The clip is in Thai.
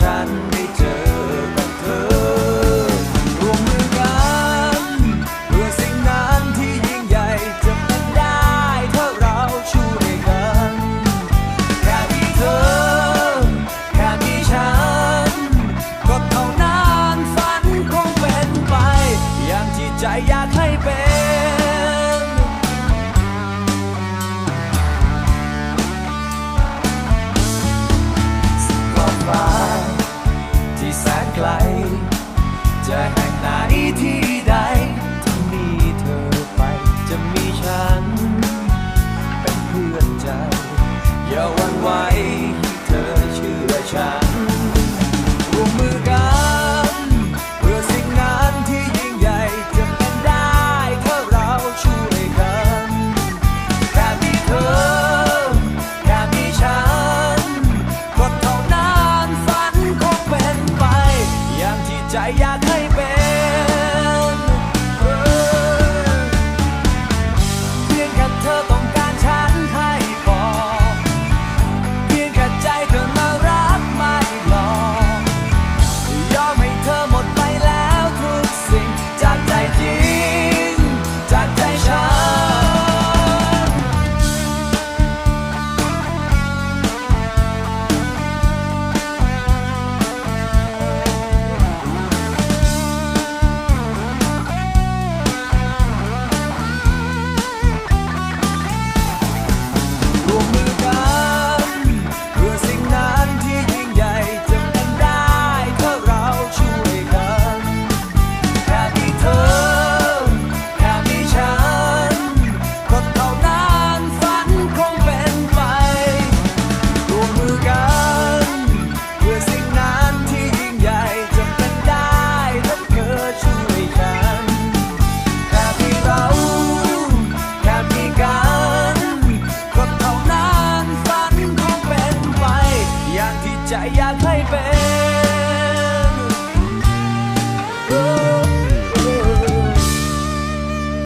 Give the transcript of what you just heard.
ฉันได้เจอเธอ รวมมือกันเพื่อสิ่งนั้นที่ยิ่งใหญ่จะเป็นได้ถ้าเราช่วยกัน แค่มีเธอ แค่มีฉัน ก็เท่านั้นฝันคงเป็นไป อย่างที่ใจอยากให้เป็น อย่ ใจอยากให้เป็น